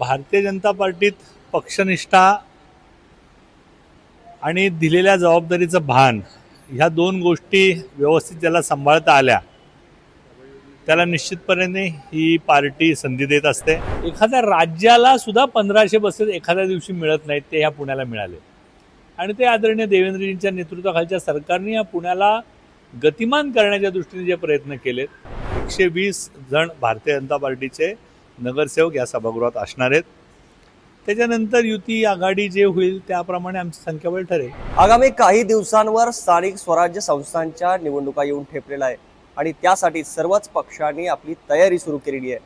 भारतीय जनता पार्टीत पक्षनिष्ठा आणि दिलेल्या जबाबदारीचं भान ह्या दोन गोष्टी व्यवस्थित ज्याला सांभाळता आल्या त्याला निश्चितपणे ही पार्टी संधी देत असते. एखाद्या राज्याला सुद्धा पंधराशे बसेस एखाद्या दिवशी मिळत नाहीत ते ह्या पुण्याला मिळाले. आणि ते आदरणीय देवेंद्रजींच्या नेतृत्वाखालच्या सरकारने या पुण्याला गतिमान करण्याच्या दृष्टीने जे प्रयत्न केलेत एकशे वीस जण भारतीय जनता पार्टीचे नगरसेवक या सभागृहात असणार आहेत. त्याच्यानंतर युती आघाडी जे होईल त्याप्रमाणे आमची संख्याबळ ठरेल. आगामी काही दिवसांवर स्थानिक स्वराज्य संस्थांच्या निवडणुका येऊन ठेपलेल्या आहे आणि त्यासाठी सर्वच पक्षांनी आपली तयारी सुरू केलेली आहे.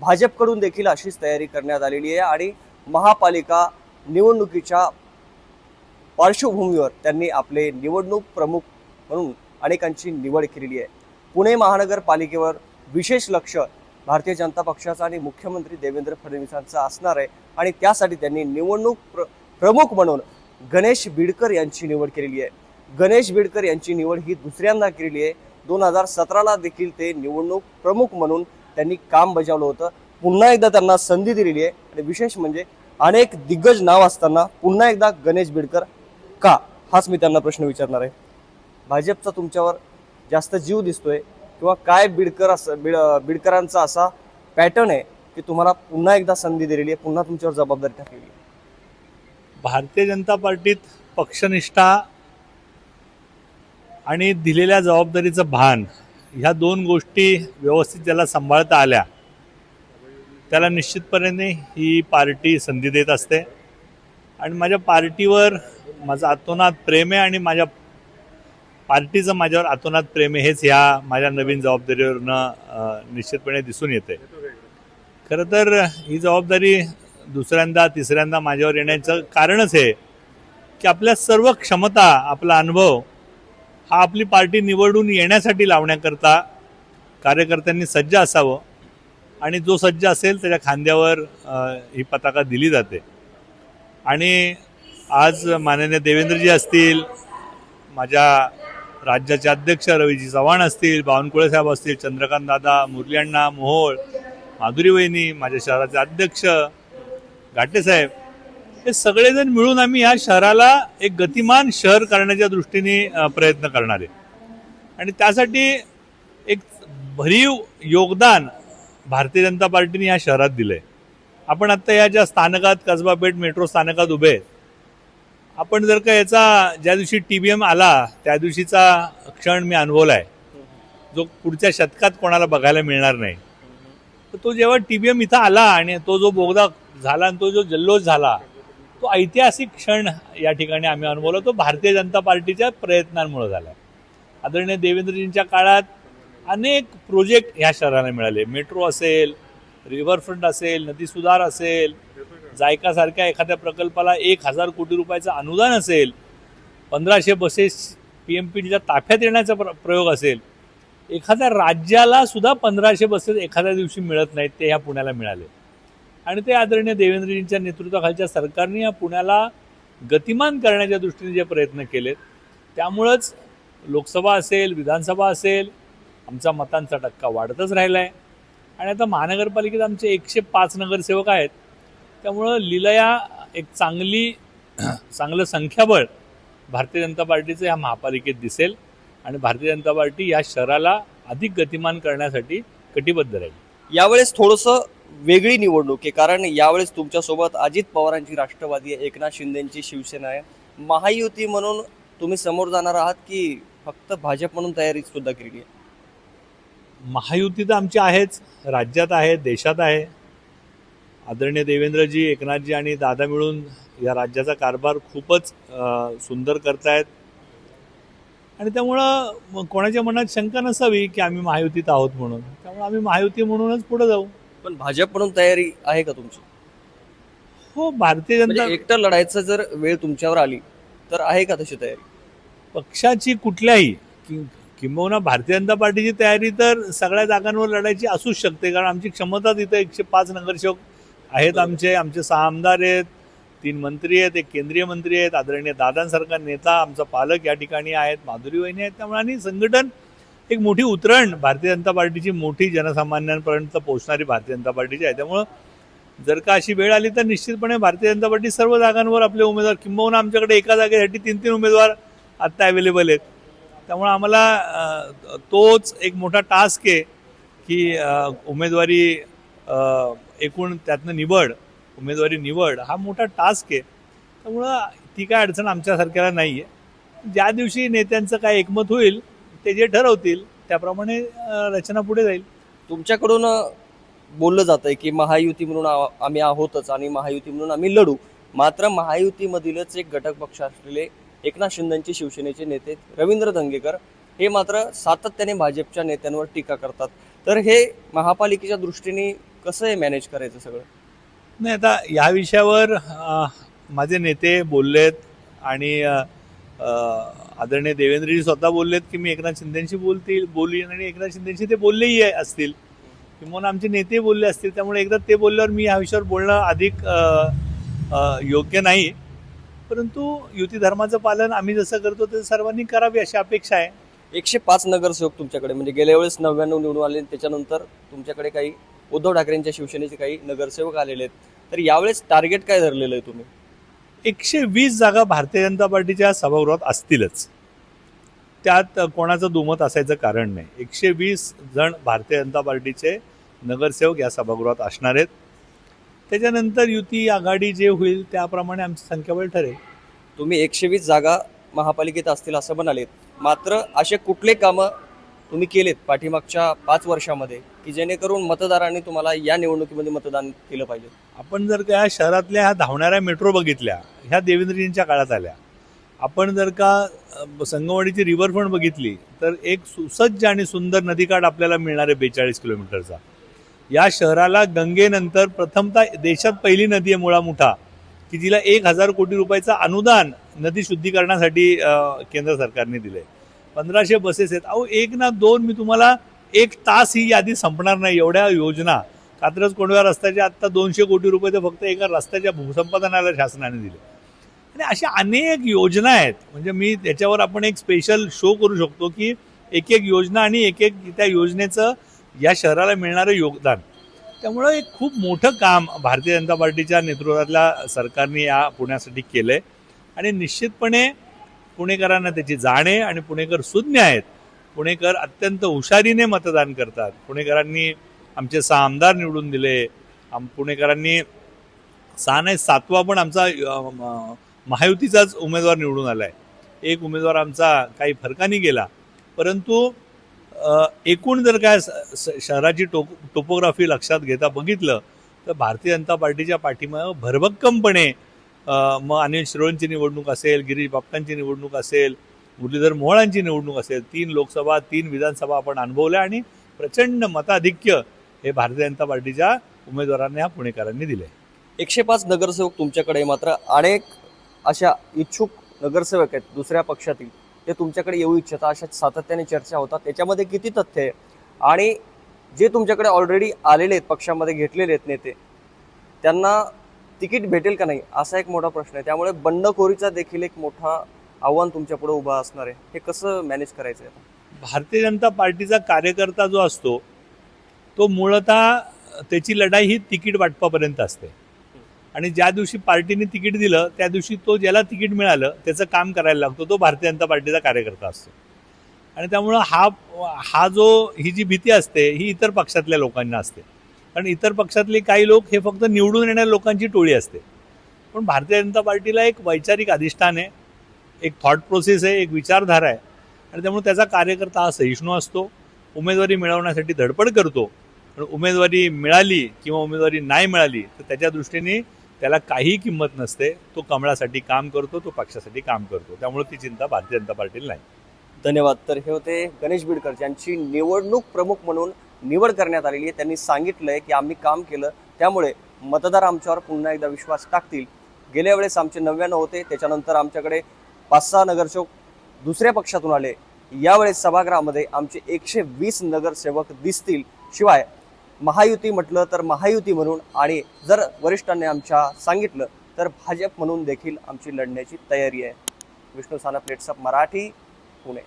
भाजपकडून देखील अशीच तयारी करण्यात आलेली आहे आणि महापालिका निवडणुकीच्या पार्श्वभूमीवर त्यांनी आपले निवडणूक प्रमुख म्हणून अनेकांची निवड केलेली आहे. पुणे महानगरपालिकेवर विशेष लक्ष भारतीय जनता पक्षाचा आणि मुख्यमंत्री देवेंद्र फडणवीसांचा असणार आहे. आणि त्यासाठी त्यांनी निवडणूक प्र प्रमुख म्हणून गणेश बिडकर यांची निवड केलेली आहे. गणेश बिडकर यांची निवड ही दुसऱ्यांदा केलेली आहे. दोन हजार सतराला देखील ते निवडणूक प्रमुख म्हणून त्यांनी काम बजावलं होतं. पुन्हा एकदा त्यांना संधी दिलेली आहे. आणि विशेष म्हणजे अनेक दिग्गज नाव असताना पुन्हा एकदा गणेश बिडकर का? हाच मी त्यांना प्रश्न विचारणार आहे. भाजपचा तुमच्यावर जास्त जीव दिसतोय. किंवा काय बिडकर असं बिड बिडकरांचा असा पॅटर्न आहे की तुम्हाला पुन्हा एकदा संधी दिलेली आहे पुन्हा तुमच्यावर जबाबदारी टाकलेली आहे? भारतीय जनता पार्टीत पक्षनिष्ठा आणि दिलेल्या जबाबदारीचं भान ह्या दोन गोष्टी व्यवस्थित ज्याला सांभाळता आल्या त्याला निश्चितपणे ही पार्टी संधी देत असते. आणि माझ्या पार्टीवर माझं आतोनात प्रेम आहे आणि माझ्या पार्टीचं माझ्यावर आतोनात प्रेम हेच ह्या माझ्या नवीन जबाबदारीवरनं निश्चितपणे दिसून येते खरं तर ही जबाबदारी दुसऱ्यांदा तिसऱ्यांदा माझ्यावर येण्याचं कारणच आहे की आपल्या सर्व क्षमता आपला अनुभव हा आपली पार्टी निवडून येण्यासाठी लावण्याकरता कार्यकर्त्यांनी सज्ज असावं आणि जो सज्ज असेल त्याच्या खांद्यावर ही पताका दिली जाते. आणि आज माननीय देवेंद्रजी असतील माझ्या राज्याचे अध्यक्ष रवीजी चव्हाण असतील बावनकुळे साहेब असतील चंद्रकांत दादा मुरली अण्णा मोहोळ माधुरी वहिनी माझ्या शहराचे अध्यक्ष घाटे साहेब हे सगळेजण मिळून आम्ही या शहराला एक गतिमान शहर करण्याच्या दृष्टीने प्रयत्न करणार आहे. आणि त्यासाठी एक भरीव योगदान भारतीय जनता पार्टीने या शहरात दिलंय. आपण आत्ता या ज्या स्थानकात कसबा पेठ मेट्रो स्थानकात उभे आहेत आपण जर का याचा ज्या दिवशी टी बी एम आला त्या दिवशीचा क्षण मी अनुभवला आहे जो पुढच्या शतकात कोणाला बघायला मिळणार नाही. तर तो जेव्हा टी बी एम इथं आला आणि तो जो बोगदा झाला आणि तो जो जल्लोष झाला तो ऐतिहासिक क्षण या ठिकाणी आम्ही अनुभवला. तो भारतीय जनता पार्टीच्या प्रयत्नांमुळे झाला. आदरणीय देवेंद्रजींच्या काळात अनेक प्रोजेक्ट ह्या शहराला मिळाले. मेट्रो असेल रिव्हरफ्रंट असेल नदी सुधार असेल जायकासारख्या एखाद्या प्रकल्पाला एक हजार कोटी रुपयाचं अनुदान असेल पंधराशे बसेस पी एम पीच्या ताफ्यात येण्याचा प्र प्रयोग असेल एखाद्या राज्याला सुद्धा पंधराशे बसेस एखाद्या दिवशी मिळत नाहीत ते ह्या पुण्याला मिळाले. आणि ते आदरणीय देवेंद्रजींच्या नेतृत्वाखालच्या सरकारने या पुण्याला गतिमान करण्याच्या दृष्टीने जे प्रयत्न केलेत त्यामुळंच लोकसभा असेल विधानसभा असेल आमचा मतांचा टक्का वाढतच राहिला आहे आणि आता महानगरपालिकेत आमचे एकशे पाच नगरसेवक आहेत त्यामुळं लिलया एक चांगली चांगलं संख्याबळ भारतीय जनता पार्टीचं या महापालिकेत दिसेल आणि भारतीय जनता पार्टी या शहराला अधिक गतिमान करण्यासाठी कटिबद्ध राहील. यावेळेस थोडंसं वेगळी निवडणूक आहे कारण यावेळेस तुमच्यासोबत अजित पवारांची राष्ट्रवादी आहे एकनाथ शिंदेची शिवसेना आहे. महायुती म्हणून तुम्ही समोर जाणार आहात की फक्त भाजप म्हणून तयारी सुद्धा केली आहे? महायुती तर आमची आहेच राज्यात आहे देशात आहे. आदरणीय देवेंद्रजी एकनाथजी आणि दादा मिळून या राज्याचा कारभार खूपच सुंदर करतायत. आणि त्यामुळं कोणाच्या मनात शंका नसावी की आम्ही महायुतीत आहोत म्हणून. त्यामुळे आम्ही महायुती म्हणूनच पुढे जाऊ. पण भाजप म्हणून तयारी आहे का तुमची? हो भारतीय जनता म्हणजे एकटं लढायचं जर वेळ तुमच्यावर आली तर आहे का तशी तयारी? पक्षाची कुठल्याही कि- किंबहुना भारतीय जनता पार्टीची तयारी तर सगळ्या जागांवर लढायची असूच शकते कारण आमची क्षमता तिथं एकशे पाच नगरसेवक आहेत आमचे आमचे सहा आमदार आहेत तीन मंत्री आहेत एक केंद्रीय मंत्री आहेत आदरणीय दादांसारखा नेता आमचा पालक या ठिकाणी आहेत माधुरी वहिनी आहेत त्यामुळे आणि संघटन एक मोठी उतरण भारतीय जनता पार्टीची मोठी जनसामान्यांपर्यंत पोहोचणारी भारतीय जनता पार्टीची आहे. त्यामुळं जर का अशी वेळ आली तर निश्चितपणे भारतीय जनता पार्टी सर्व जागांवर आपले उमेदवार किंबहुना आमच्याकडे एका जागेसाठी तीन तीन उमेदवार आत्ता अवेलेबल आहेत. त्यामुळं आम्हाला तोच एक मोठा टास्क आहे की उमेदवारी एकूण त्यातनं निवड उमेदवारी निवड हा मोठा टास्क आहे. त्यामुळं ती काय अडचण आमच्यासारख्याला नाही आहे ज्या दिवशी नेत्यांचं काय एकमत होईल ते जे ठरवतील त्याप्रमाणे रचना पुढे जाईल. तुमच्याकडून बोललं जात आहे की महायुती म्हणून आ- आम्ही आहोतच आणि महायुती म्हणून आम्ही लढू. मात्र महायुतीमधीलच एक घटक पक्ष असलेले एकनाथ शिंदेचे शिवसेनेचे नेते रवींद्र धंगेकर हे मात्र सातत्याने भाजपच्या नेत्यांवर टीका करतात. तर हे महापालिकेच्या दृष्टीने कसं आहे मॅनेज करायचं सगळं? नाही आता या विषयावर माझे नेते बोललेत आणि आदरणीय देवेंद्रजी स्वतः बोललेत की मी एकनाथ शिंदेशी बोलतील बोलीन आणि एकनाथ शिंदेशी ते बोललेही असतील. किंवा आमचे नेते बोलले असतील त्यामुळे एकदा ते बोलल्यावर मी या विषयावर बोलणं अधिक योग्य नाही. परंतु युती धर्माचं पालन आम्ही जसं करतो ते सर्वांनी करावी अशी अपेक्षा आहे. एकशे पाच नगरसेवक तुमच्याकडे म्हणजे गेल्या वेळेस नव्याण्णव निवडून आले त्याच्यानंतर तुमच्याकडे काही उद्धव ठाकरेंच्या शिवसेनेचे काही नगरसेवक आलेले आहेत. तर यावेळेस टार्गेट काय धरलेलं आहे तुम्ही? एकशे वीस जागा भारतीय जनता पार्टीच्या सभागृहात असतीलच. त्यात कोणाचं दुमत असायचं कारण नाही. एकशे वीस जण भारतीय जनता पार्टीचे नगरसेवक या सभागृहात असणार आहेत. त्याच्यानंतर युती आघाडी जे होईल त्याप्रमाणे आमचं संख्याबळ ठरेल. तुम्ही एकशे वीस जागा महापालिकेत असतील असं म्हणाले मात्र असे कुठले कामं तुम्ही केलेत पाठीमागच्या पाच वर्षामध्ये की जेणेकरून मतदारांनी तुम्हाला या निवडणुकीमध्ये मतदान केलं पाहिजे? आपण जर का ह्या शहरातल्या ह्या धावणाऱ्या मेट्रो बघितल्या ह्या देवेंद्रजींच्या काळात आल्या. आपण जर का संगमवाडीची रिव्हरफ्रंट बघितली तर एक सुसज्ज आणि सुंदर नदीकाठ आपल्याला मिळणार आहे बेचाळीस किलोमीटरचा. या शहराला गंगेनंतर प्रथमतः देशात पहिली नदी आहे मुळा मुठा की तिला एक हजार कोटी रुपयाचं अनुदान नदी शुद्धीकरणासाठी केंद्र सरकारने दिलं आहे पंधराशे बसेस आहेत. अहो एक ना दोन मी तुम्हाला एक तास ही यादी संपणार नाही. एवढ्या योजना. कात्रज कोंडव्या रस्त्याच्या आत्ता दोनशे कोटी रुपये तर फक्त एका रस्त्याच्या भूसंपादनाला शासनाने दिले. आणि अशा अनेक योजना आहेत. म्हणजे मी त्याच्यावर आपण एक स्पेशल शो करू शकतो की एक एक योजना आणि एक एक त्या योजनेचं या शहराला मिळणारं योगदान. त्यामुळं एक खूप मोठं काम भारतीय जनता पार्टीच्या नेतृत्वातल्या सरकारने या पुण्यासाठी केलं आहे आणि निश्चितपणे पुणेकरांना त्याची जाण आहे आणि पुणेकर सुज्ञ आहेत. पुणेकर अत्यंत हुशारीने मतदान करतात. पुणेकरांनी आमचे सहा आमदार निवडून दिले. आम पुणेकरांनी सहा नाही सातवा पण आमचा महायुतीचाच उमेदवार निवडून आला आहे एक उमेदवार आमचा काही फरकाने गेला. परंतु एकूण जर काय स- शहराची टोप टोपोग्राफी लक्षात घेता बघितलं तर भारतीय जनता पार्टीच्या पाठीमा भरभक्कमपणे मग अनिल शिरोळंची निवडणूक असेल गिरीश बापटांची निवडणूक असेल मुरलीधर मोहळांची निवडणूक असेल तीन लोकसभा तीन विधानसभा आपण अनुभवल्या आणि प्रचंड मताधिक्य हे भारतीय जनता पार्टीच्या उमेदवारांनी ह्या पुणेकरांनी दिले एकशे पाच नगरसेवक तुमच्याकडे मात्र अनेक अशा इच्छुक नगरसेवक आहेत दुसऱ्या पक्षातील. ते तुमच्याकडे येऊ इच्छितात अशा सातत्याने चर्चा होतात. त्याच्यामध्ये किती तथ्य आहे? आणि जे तुमच्याकडे ऑलरेडी आलेले आहेत पक्षामध्ये घेतलेले आहेत नेते त्यांना तिकीट भेटेल का नाही? असा एक मोठा प्रश्न आहे. त्यामुळे बंडखोरीचा देखील एक मोठा आव्हान तुमच्यापुढे उभा असणार आहे. हे कसं मॅनेज करायचं आहे भारतीय जनता पार्टीचा कार्यकर्ता जो असतो तो मूळतः त्याची लढाई ही तिकीट वाटपापर्यंत असते. आणि ज्या दिवशी पार्टीने तिकीट दिलं त्या दिवशी तो ज्याला तिकीट मिळालं त्याचं काम करायला लागतो तो भारतीय जनता पार्टीचा कार्यकर्ता असतो. आणि त्यामुळं हा हा जो ही जी भीती असते ही इतर पक्षातल्या लोकांना असते. कारण इतर पक्षातले काही लोक हे फक्त निवडून येणाऱ्या लोकांची टोळी असते. पण भारतीय जनता पार्टीला एक वैचारिक अधिष्ठान आहे एक थॉट प्रोसेस आहे एक विचारधारा आहे. आणि त्यामुळे त्याचा कार्यकर्ता हा सहिष्णू असतो उमेदवारी मिळवण्यासाठी धडपड करतो. पण उमेदवारी मिळाली किंवा उमेदवारी नाही मिळाली तर त्याच्या दृष्टीने त्याला काही किंमत नसते. तो कमळासाठी काम करतो तो पक्षासाठी काम करतो. त्यामुळे ती चिंता भारतीय जनता पार्टीला नाही. धन्यवाद. तर हे होते गणेश बिडकर ज्यांची निवडणूक प्रमुख म्हणून निवड करण्यात आलेली आहे. त्यांनी सांगितलंय की आम्ही काम केलं त्यामुळे मतदार आमच्यावर पुन्हा एकदा विश्वास टाकतील. गेल्या वेळेस आमचे नव्याण्णव होते त्याच्यानंतर आमच्याकडे पाच सहा नगरसेवक दुसऱ्या पक्षातून आले. यावेळेस सभागृहामध्ये आमचे एकशे वीस नगरसेवक दिसतील. शिवाय महायुती म्हटलं तर महायुती म्हणून आणि जर वरिष्ठांनी आमच्या सांगितलं तर भाजप म्हणून देखील आमची लढण्याची तयारी आहे. विष्णू साना प्लेट्सअप मराठी पुणे.